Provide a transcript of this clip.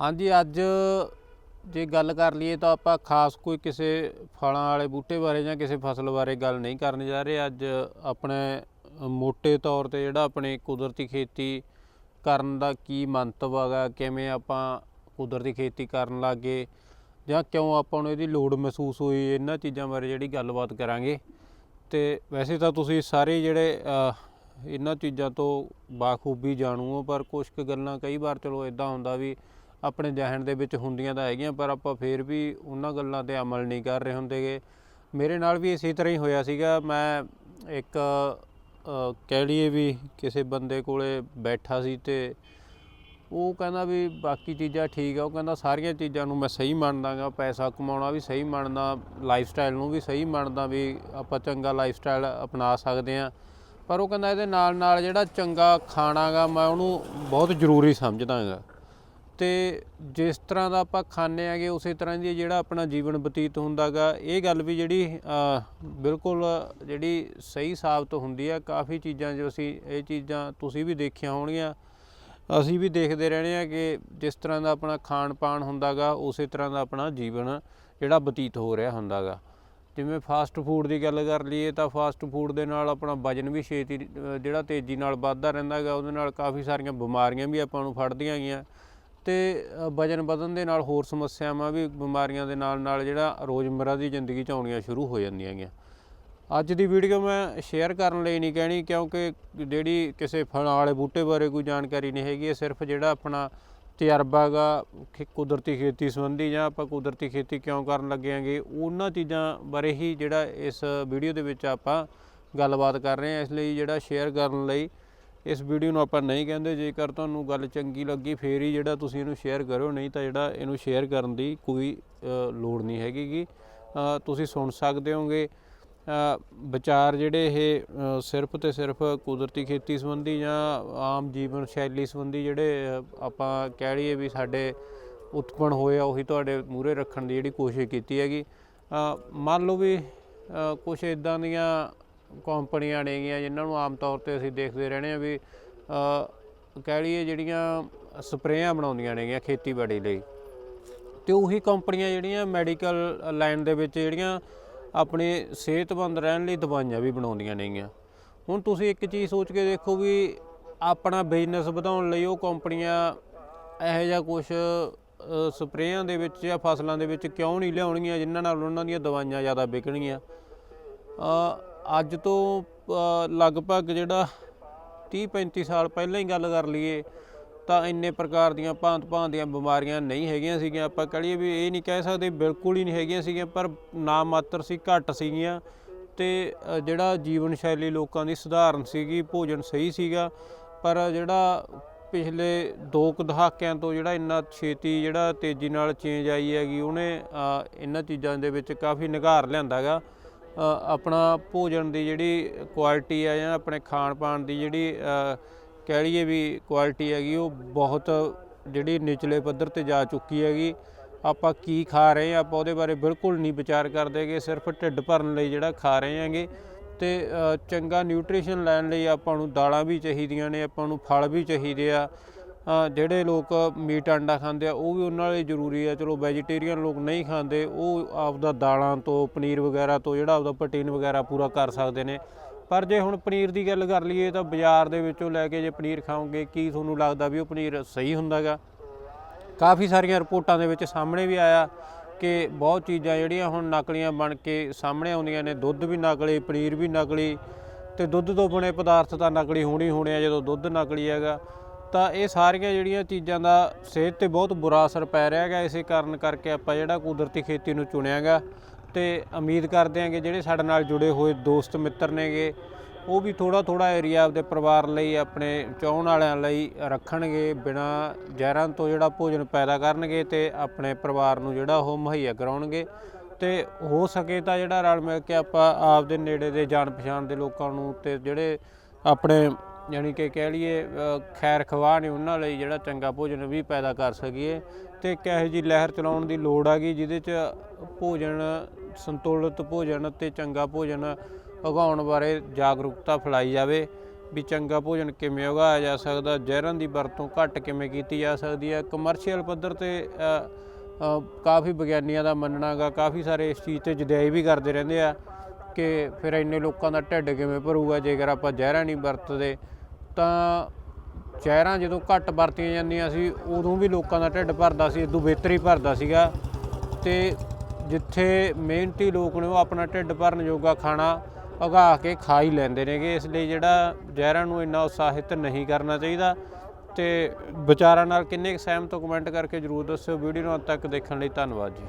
ਹਾਂਜੀ ਅੱਜ ਜੇ ਗੱਲ ਕਰ ਲਈਏ ਤਾਂ ਆਪਾਂ ਖਾਸ ਕੋਈ ਕਿਸੇ ਫਲਾਂ ਵਾਲੇ ਬੂਟੇ ਬਾਰੇ ਜਾਂ ਕਿਸੇ ਫਸਲ ਬਾਰੇ ਗੱਲ ਨਹੀਂ ਕਰਨ ਜਾ ਰਹੇ। ਅੱਜ ਆਪਣੇ ਅ, ਮੋٹے ਤੌਰ ਤੇ ਜਿਹੜਾ ਆਪਣੇ ਕੁਦਰਤੀ ਖੇਤੀ ਕਰਨ ਦਾ ਕੀ ਮੰਤਵ ਹੈਗਾ ਕਿਵੇਂ ਆਪਾਂ ਕੁਦਰਤੀ ਖੇਤੀ ਕਰਨ ਲੱਗੇ ਜਾਂ ਕਿਉਂ ਆਪਾਂ ਨੂੰ ਇਹਦੀ ਲੋੜ ਮਹਿਸੂਸ ਹੋਈ ਇਹਨਾਂ ਚੀਜ਼ਾਂ ਬਾਰੇ ਜਿਹੜੀ ਗੱਲਬਾਤ ਕਰਾਂਗੇ। ਤੇ ਵੈਸੇ ਤਾਂ ਤੁਸੀਂ ਸਾਰੇ ਜਿਹੜੇ ਇਹਨਾਂ ਚੀਜ਼ਾਂ ਤੋਂ ਬਾਖੂਬੀ ਜਾਣੂ ਹੋ ਪਰ ਕੁਝ ਕੁ ਗੱਲਾਂ ਕਈ ਵਾਰ ਚਲੋ ਇਦਾਂ ਹੁੰਦਾ ਵੀ ਆਪਣੇ ਜ਼ਿਹਨ ਦੇ ਵਿੱਚ ਹੁੰਦੀਆਂ ਤਾਂ ਹੈਗੀਆਂ, ਪਰ ਆਪਾਂ ਫੇਰ ਵੀ ਉਹਨਾਂ ਗੱਲਾਂ ਤੇ ਅਮਲ ਨਹੀਂ ਕਰ ਰਹੇ ਹੁੰਦੇਗੇ। ਮੇਰੇ ਨਾਲ ਵੀ ਇਸੇ ਤਰ੍ਹਾਂ ਹੀ ਹੋਇਆ ਸੀਗਾ। ਮੈਂ ਇੱਕ ਕਹਿ ਲਈਏ ਵੀ ਕਿਸੇ ਬੰਦੇ ਕੋਲੇ ਬੈਠਾ ਸੀ ਤੇ ਉਹ ਕਹਿੰਦਾ ਵੀ ਬਾਕੀ ਚੀਜ਼ਾਂ ਠੀਕ ਆ, ਉਹ ਕਹਿੰਦਾ ਸਾਰੀਆਂ ਚੀਜ਼ਾਂ ਨੂੰ ਮੈਂ ਸਹੀ ਮੰਨਦਾਗਾ, ਪੈਸਾ ਕਮਾਉਣਾ ਵੀ ਸਹੀ ਮੰਨਦਾ ਲਾਈਫ ਸਟਾਈਲ ਨੂੰ ਵੀ ਸਹੀ ਮੰਨਦਾ ਵੀ ਆਪਾਂ ਚੰਗਾ ਲਾਈਫ ਸਟਾਈਲ ਅਪਣਾ ਸਕਦੇ ਆ ਪਰ ਉਹ ਕਹਿੰਦਾ ਇਹਦੇ ਨਾਲ ਨਾਲ ਜਿਹੜਾ ਚੰਗਾ ਖਾਣਾਗਾ, ਮੈਂ ਉਹਨੂੰ ਬਹੁਤ ਜ਼ਰੂਰੀ ਸਮਝਦਾਗਾ। ਤੇ ਜਿਸ ਤਰ੍ਹਾਂ ਦਾ ਆਪਾਂ ਖਾਂਦੇ ਆਗੇ, ਉਸੇ ਤਰ੍ਹਾਂ ਦੀ ਜਿਹੜਾ ਆਪਣਾ ਜੀਵਨ ਬਤੀਤ ਹੁੰਦਾਗਾ, ਇਹ ਗੱਲ ਵੀ ਜਿਹੜੀ ਬਿਲਕੁਲ ਜਿਹੜੀ ਸਹੀ ਸਾਬਤ ਹੁੰਦੀ ਆ। ਕਾਫੀ ਚੀਜ਼ਾਂ ਜੋ ਅਸੀਂ, ਇਹ ਚੀਜ਼ਾਂ ਤੁਸੀਂ ਵੀ ਦੇਖੀਆਂ ਹੋਣਗੀਆਂ। ਅਸੀਂ ਵੀ ਦੇਖਦੇ ਰਹਿੰਦੇ ਆ ਕਿ ਜਿਸ ਤਰ੍ਹਾਂ ਦਾ ਆਪਣਾ ਖਾਣ ਪਾਣ ਹੁੰਦਾਗਾ, ਉਸੇ ਤਰ੍ਹਾਂ ਦਾ ਆਪਣਾ ਜੀਵਨ ਜਿਹੜਾ ਬਤੀਤ ਹੋ ਰਿਹਾ ਹੁੰਦਾਗਾ। ਜਿਵੇਂ ਫਾਸਟ ਫੂਡ ਦੀ ਗੱਲ ਕਰ ਲਈਏ, ਤਾਂ ਫਾਸਟ ਫੂਡ ਦੇ ਨਾਲ ਆਪਣਾ ਵਜਨ ਵੀ ਛੇਤੀ ਜਿਹੜਾ ਤੇਜ਼ੀ ਨਾਲ ਵੱਧਦਾ ਰਹਿੰਦਾ ਹੈਗਾ ਉਹਦੇ ਨਾਲ ਕਾਫੀ ਸਾਰੀਆਂ ਬਿਮਾਰੀਆਂ ਵੀ ਆਪਾਂ ਨੂੰ ਫੜਦੀਆਂ ਗਈਆਂ। ਤੇ ਵਜਨ ਵਧਣ ਦੇ ਨਾਲ ਹੋਰ ਸਮੱਸਿਆਵਾਂ ਵੀ, ਬਿਮਾਰੀਆਂ ਦੇ ਨਾਲ ਨਾਲ ਜਿਹੜਾ ਰੋਜ਼ਮਰਾ ਦੀ ਜ਼ਿੰਦਗੀ ਚ ਆਉਣੀਆਂ ਸ਼ੁਰੂ ਹੋ ਜਾਂਦੀਆਂ ਹੈਗੀਆਂ। ਅੱਜ ਦੀ ਵੀਡੀਓ ਮੈਂ ਸ਼ੇਅਰ ਕਰਨ ਲਈ ਨਹੀਂ ਕਹਿਣੀ, ਕਿਉਂਕਿ ਜਿਹੜੀ ਕਿਸੇ ਫਲਾਂ ਵਾਲੇ ਬੂਟੇ ਬਾਰੇ ਕੋਈ ਜਾਣਕਾਰੀ ਨਹੀਂ ਹੈਗੀ, ਇਹ ਸਿਰਫ ਜਿਹੜਾ ਆਪਣਾ ਤਜਰਬਾ ਗਾ ਖੇ- ਕੁਦਰਤੀ ਖੇਤੀ ਸੰਬੰਧੀ ਜਾਂ ਆਪਾਂ ਕੁਦਰਤੀ ਖੇਤੀ ਕਿਉਂ ਕਰਨ ਲੱਗੇ ਆਂਗੇ ਉਹਨਾਂ ਚੀਜ਼ਾਂ ਬਾਰੇ ਹੀ ਜਿਹੜਾ ਇਸ ਵੀਡੀਓ ਦੇ ਵਿੱਚ ਆਪਾਂ ਗੱਲਬਾਤ ਕਰ ਰਹੇ ਹਾਂ, ਇਸ ਲਈ ਜਿਹੜਾ ਸ਼ੇਅਰ ਕਰਨ ਲਈ ਇਸ ਵੀਡੀਓ ਨੂੰ ਆਪਾਂ ਨਹੀਂ ਕਹਿੰਦੇ, ਜੇਕਰ ਤੁਹਾਨੂੰ ਗੱਲ ਚੰਗੀ ਲੱਗੀ, ਫੇਰ ਹੀ ਜਿਹੜਾ ਤੁਸੀਂ ਇਹਨੂੰ ਸ਼ੇਅਰ ਕਰੋ ਨਹੀਂ ਤਾਂ ਜਿਹੜਾ ਇਹਨੂੰ ਸ਼ੇਅਰ ਕਰਨ ਦੀ ਕੋਈ ਲੋੜ ਨਹੀਂ ਹੈਗੀ ਗੀ ਤੁਸੀਂ ਸੁਣ ਸਕਦੇ ਹੋਗੇ ਵਿਚਾਰ ਜਿਹੜੇ ਇਹ ਸਿਰਫ ਤੇ ਸਿਰਫ ਕੁਦਰਤੀ ਖੇਤੀ ਸੰਬੰਧੀ ਜਾਂ ਆਮ ਜੀਵਨ ਸ਼ੈਲੀ ਸੰਬੰਧੀ ਜਿਹੜੇ ਆਪਾਂ ਕਹਿ ਲਈਏ ਵੀ ਸਾਡੇ ਉਤਪਨ ਹੋਏ ਆ, ਉਹੀ ਤੁਹਾਡੇ ਮੂਹਰੇ ਰੱਖਣ ਦੀ ਜਿਹੜੀ ਕੋਸ਼ਿਸ਼ ਕੀਤੀ ਹੈਗੀ। ਮੰਨ ਲਓ ਵੀ ਕੁਝ ਇਦਾਂ ਦੀਆਂ ਕੰਪਨੀਆਂ ਨੇਗੀਆਂ ਜਿਨ੍ਹਾਂ ਨੂੰ ਆਮ ਤੌਰ ਤੇ ਅਸੀਂ ਦੇਖਦੇ ਰਹਿੰਦੇ ਆ ਵੀ ਕਹਿ ਲਈਏ ਜਿਹੜੀਆਂ ਸਪਰੇਆਂ ਬਣਾਉਂਦੀਆਂ ਨੇਗੀਆਂ ਖੇਤੀਬਾੜੀ ਲਈ। ਤੇ ਉਹੀ ਕੰਪਨੀਆਂ ਜਿਹੜੀਆਂ ਮੈਡੀਕਲ ਲਾਈਨ ਦੇ ਵਿੱਚ ਜਿਹੜੀਆਂ ਆਪਣੇ ਸਿਹਤਮੰਦ ਰਹਿਣ ਲਈ ਦਵਾਈਆਂ ਵੀ ਬਣਾਉਂਦੀਆਂ ਨੇਗੀਆਂ। ਹੁਣ ਤੁਸੀਂ ਇੱਕ ਚੀਜ਼ ਸੋਚ ਕੇ ਦੇਖੋ ਵੀ ਆਪਣਾ ਬਿਜ਼ਨਸ ਵਧਾਉਣ ਲਈ ਉਹ ਕੰਪਨੀਆਂ ਇਹੋ ਜਿਹਾ ਕੁਝ ਸਪਰੇਆਂ ਦੇ ਵਿੱਚ ਜਾਂ ਫਸਲਾਂ ਦੇ ਵਿੱਚ ਕਿਉਂ ਨਹੀਂ ਲਿਆਉਣਗੀਆਂ ਜਿਨ੍ਹਾਂ ਨਾਲ ਉਹਨਾਂ ਦੀਆਂ ਦਵਾਈਆਂ ਜ਼ਿਆਦਾ ਵਿਕਣਗੀਆਂ। ਅੱਜ ਤੋਂ ਲਗਭਗ ਜਿਹੜਾ 30 35 ਸਾਲ ਪਹਿਲਾਂ ਹੀ ਗੱਲ ਕਰ ਲਈਏ ਤਾਂ ਇੰਨੇ ਪ੍ਰਕਾਰ ਦੀਆਂ ਭਾਂਤ ਭਾਂਤ ਦੀਆਂ ਬਿਮਾਰੀਆਂ ਨਹੀਂ ਹੈਗੀਆਂ ਸੀਗੀਆਂ। ਆਪਾਂ ਕਹੀਏ ਵੀ ਇਹ ਨਹੀਂ ਕਹਿ ਸਕਦੇ ਬਿਲਕੁਲ ਹੀ ਨਹੀਂ ਹੈਗੀਆਂ ਸੀਗੀਆਂ ਪਰ ਨਾ ਮਾਤਰ ਸੀ ਘੱਟ ਸੀਗੀਆਂ ਤੇ ਜਿਹੜਾ ਜੀਵਨ ਸ਼ੈਲੀ ਲੋਕਾਂ ਦੀ ਸੁਧਾਰਨ ਸੀਗੀ ਭੋਜਨ ਸਹੀ ਸੀਗਾ ਪਰ ਜਿਹੜਾ ਪਿਛਲੇ ਦੋ ਕੁ ਦਹਾਕਿਆਂ ਤੋਂ ਜਿਹੜਾ ਇੰਨਾ ਛੇਤੀ ਜਿਹੜਾ ਤੇਜ਼ੀ ਨਾਲ ਚੇਂਜ ਆਈ ਹੈਗੀ ਉਹਨੇ ਇਹਨਾਂ ਚੀਜ਼ਾਂ ਦੇ ਵਿੱਚ ਕਾਫੀ ਨਿਘਾਰ ਲਿਆਂਦਾਗਾ ਅ, ਆਪਣਾ ਭੋਜਨ ਦੀ ਜਿਹੜੀ ਕੁਆਲਿਟੀ ਆ ਜਾਂ ਆਪਣੇ ਖਾਣ ਪਾਣ ਦੀ ਜਿਹੜੀ ਕਹਿ ਲਈਏ ਵੀ ਕੁਆਲਿਟੀ ਹੈਗੀ, ਉਹ ਬਹੁਤ ਜਿਹੜੀ ਨਿਚਲੇ ਪੱਧਰ ਤੇ ਜਾ ਚੁੱਕੀ ਹੈਗੀ। ਆਪਾਂ ਕੀ ਖਾ ਰਹੇ ਹਾਂ, ਆਪਾਂ ਉਹਦੇ ਬਾਰੇ ਬਿਲਕੁਲ ਨਹੀਂ ਵਿਚਾਰ ਕਰਦੇਗੇ ਸਿਰਫ ਢਿੱਡ ਭਰਨ ਲਈ ਜਿਹੜਾ ਖਾ ਰਹੇ ਹਾਂਗੇ। ਤੇ ਚੰਗਾ ਨਿਊਟ੍ਰੀਸ਼ਨ ਲੈਣ ਲਈ ਆਪਾਂ ਨੂੰ ਦਾਲਾਂ ਵੀ ਚਾਹੀਦੀਆਂ ਨੇ, ਆਪਾਂ ਨੂੰ ਫਲ ਵੀ ਚਾਹੀਦੇ ਆ। ਜਿਹੜੇ ਲੋਕ ਮੀਟ ਅੰਡਾ ਖਾਂਦੇ ਆ, ਉਹ ਵੀ ਉਹਨਾਂ ਲਈ ਜ਼ਰੂਰੀ ਆ। ਚਲੋ ਵੈਜੀਟੇਰੀਅਨ ਲੋਕ ਨਹੀਂ ਖਾਂਦੇ, ਉਹ ਆਪਦਾ ਦਾਲਾਂ ਤੋਂ, ਪਨੀਰ ਵਗੈਰਾ ਤੋਂ, ਜਿਹੜਾ ਆਪਦਾ ਪ੍ਰੋਟੀਨ ਵਗੈਰਾ ਪੂਰਾ ਕਰ ਸਕਦੇ ਨੇ। ਪਰ ਜੇ ਹੁਣ ਪਨੀਰ ਦੀ ਗੱਲ ਕਰ ਲਈਏ ਤਾਂ ਬਾਜ਼ਾਰ ਦੇ ਵਿੱਚੋਂ ਲੈ ਕੇ ਜੇ ਪਨੀਰ ਖਾਓਗੇ, ਕੀ ਤੁਹਾਨੂੰ ਲੱਗਦਾ ਵੀ ਉਹ ਪਨੀਰ ਸਹੀ ਹੁੰਦਾਗਾ ਕਾਫੀ ਸਾਰੀਆਂ ਰਿਪੋਰਟਾਂ ਦੇ ਵਿੱਚ ਸਾਹਮਣੇ ਵੀ ਆਇਆ ਕਿ ਬਹੁਤ ਚੀਜ਼ਾਂ ਜਿਹੜੀਆਂ ਹੁਣ ਨਕਲੀਆਂ ਬਣ ਕੇ ਸਾਹਮਣੇ ਆਉਂਦੀਆਂ ਨੇ। ਦੁੱਧ ਵੀ ਨਕਲੀ, ਪਨੀਰ ਵੀ ਨਕਲੀ ਤੇ ਦੁੱਧ ਤੋਂ ਬਣੇ ਪਦਾਰਥ ਤਾਂ ਨਕਲੀ ਹੋਣੀ ਹੋਣੇ ਆ, ਜਦੋਂ ਦੁੱਧ ਨਕਲੀ ਹੈਗਾ। ਤਾਂ ਇਹ ਸਾਰੀਆਂ ਜਿਹੜੀਆਂ ਚੀਜ਼ਾਂ ਦਾ ਸਿਹਤ ਤੇ ਬਹੁਤ ਬੁਰਾ ਅਸਰ ਪੈ ਰਿਹਾ ਹੈਗਾ। ਇਸੇ ਕਾਰਨ ਕਰਕੇ ਆਪਾਂ ਜਿਹੜਾ ਕੁਦਰਤੀ ਖੇਤੀ ਨੂੰ ਚੁਣਿਆਗਾ ਤੇ ਉਮੀਦ ਕਰਦੇ ਹਾਂ ਕਿ ਜਿਹੜੇ ਸਾਡੇ ਨਾਲ ਜੁੜੇ ਹੋਏ ਦੋਸਤ ਮਿੱਤਰ ਨੇਗੇ, ਉਹ ਵੀ ਥੋੜਾ ਥੋੜਾ ਏਰੀਆ ਆਪਦੇ ਪਰਿਵਾਰ ਲਈ, ਆਪਣੇ ਚਾਹਣ ਵਾਲਿਆਂ ਲਈ ਰੱਖਣਗੇ ਬਿਨਾ ਜ਼ਹਿਰਾਂ ਤੋਂ ਜਿਹੜਾ ਭੋਜਨ ਪੈਦਾ ਕਰਨਗੇ ਤੇ ਆਪਣੇ ਪਰਿਵਾਰ ਨੂੰ ਜਿਹੜਾ ਉਹ ਮੁਹੱਈਆ ਕਰਾਉਣਗੇ। ਤੇ ਹੋ ਸਕੇ ਤਾਂ ਜਿਹੜਾ ਰਲ ਮਿਲ ਕੇ ਆਪਾਂ ਆਪਦੇ ਨੇੜੇ ਦੇ ਜਾਣ ਪਛਾਣ ਦੇ ਲੋਕਾਂ ਨੂੰ ਤੇ ਜਿਹੜੇ ਆਪਣੇ ਯਾਨੀ ਕਿ ਕਹਿ ਲਈਏ ਖੈਰ ਖਵਾਹ ਨੇ ਉਹਨਾਂ ਲਈ ਜਿਹੜਾ ਚੰਗਾ ਭੋਜਨ ਵੀ ਪੈਦਾ ਕਰ ਸਕੀਏ। ਤੇ ਇੱਕ ਇਹੋ ਜੀ ਲਹਿਰ ਚਲਾਉਣ ਦੀ ਲੋੜ ਆ ਗਈ, ਜਿਹਦੇ ਚ ਭੋਜਨ, ਸੰਤੁਲਿਤ ਭੋਜਨ ਤੇ ਚੰਗਾ ਭੋਜਨ ਉਗਾਉਣ ਬਾਰੇ ਜਾਗਰੂਕਤਾ ਫੈਲਾਈ ਜਾਵੇ, ਵੀ ਚੰਗਾ ਭੋਜਨ ਕਿਵੇਂ ਉਗਾਇਆ ਜਾ ਸਕਦਾ, ਜ਼ਹਿਰਾਂ ਦੀ ਵਰਤੋਂ ਘੱਟ ਕਿਵੇਂ ਕੀਤੀ ਜਾ ਸਕਦੀ ਹੈ। ਕਮਰਸ਼ੀਅਲ ਪੱਧਰ ਤੇ ਕਾਫੀ ਵਿਗਿਆਨੀਆਂ ਦਾ ਮੰਨਣਾਗਾ ਕਾਫੀ ਸਾਰੇ ਇਸ ਚੀਜ਼ ਤੇ ਜਦਿਆਈ ਵੀ ਕਰਦੇ ਰਹਿੰਦੇ ਆ। ਕਿ ਫਿਰ ਇੰਨੇ ਲੋਕਾਂ ਦਾ ਢਿੱਡ ਕਿਵੇਂ ਭਰੂਗਾ? ਜੇਕਰ ਆਪਾਂ ਜ਼ਹਿਰਾਂ ਨਹੀਂ ਵਰਤਦੇ, ਤਾਂ ਜ਼ਹਿਰਾਂ ਜਦੋਂ ਘੱਟ ਵਰਤੀਆਂ ਜਾਂਦੀਆਂ ਸੀ, ਉਦੋਂ ਵੀ ਲੋਕਾਂ ਦਾ ਢਿੱਡ ਭਰਦਾ ਸੀ ਇਦੋਂ ਬਿਹਤਰ ਹੀ ਭਰਦਾ ਸੀਗਾ। ਤੇ ਜਿੱਥੇ ਮਿਹਨਤੀ ਲੋਕ ਨੇ ਉਹ ਆਪਣਾ ਢਿੱਡ ਭਰਨ ਯੋਗਾ ਖਾਣਾ ਉਗਾ ਕੇ ਖਾ ਹੀ ਲੈਂਦੇ ਨੇਗੇ। ਇਸ ਲਈ ਜਿਹੜਾ ਜ਼ਹਿਰਾਂ ਨੂੰ ਇੰਨਾ ਉਤਸ਼ਾਹਿਤ ਨਹੀਂ ਕਰਨਾ ਚਾਹੀਦਾ। ਤੇ ਵਿਚਾਰਾਂ ਨਾਲ ਕਿੰਨੇ ਕੁ ਸਹਿਮਤ ਹੋ ਕਮੈਂਟ ਕਰਕੇ ਜਰੂਰ ਦੱਸਿਓ। ਵੀਡੀਓ ਨੂੰ ਅੰਤ ਤੱਕ ਦੇਖਣ ਲਈ ਧੰਨਵਾਦ ਜੀ।